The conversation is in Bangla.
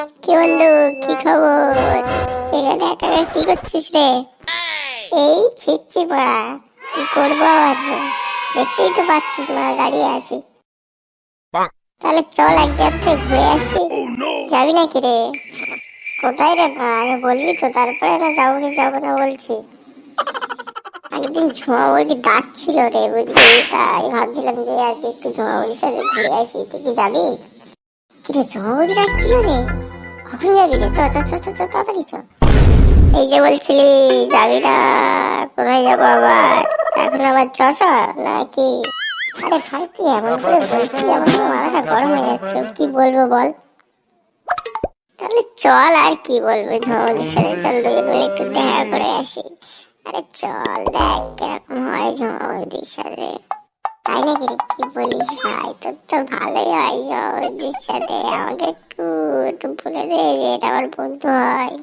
কি বন্ধু, কি খবর? এখানে একা একা কি করছিস রে? এই পড়া, কি করব আবার? দেখতেই তো পাচ্ছিস মা তাহলে চল এক ঘুরে আসি। যাবি নাকি রে? কোথায় রে আগে বলবি তো, তারপরে না যাব কি যাব না বলছি। একদিন ঝুমাবুড়ি ডাকছিল রে, বুঝলি? তাই ভাবছিলাম যে আজকে একটু ঝুমাবুড়ির সাথে ঘুরে আসি। তুই কি যাবি? কি রে ঝুমাবুড়ি ডাকছিল রে? কখন যাবি রে? চ চ চ চ তাড়াতাড়ি চ। এই যে বলছিলি, যাবি না, কোথায় যাব আবার? এখন আবার চস নাকি? আরে ভাই, তুই এমন করে বলছিস আমার মাথাটা গরম হয়ে যাচ্ছে। কি বলব বল? তাহলে চল আর কি বলব? ঝমদির সাথে চল দুজন মিলে দেখা করে আসি। আরে চল দেখ, কীরকম হয় ঝমদির সাথে তাই নাকি রে, কি বলিস ভাই? তোর তো ভালোই হয় ঝমদির সাথে আমাকে একটু একটু বলে দে যে এটা আমার বন্ধু হয়।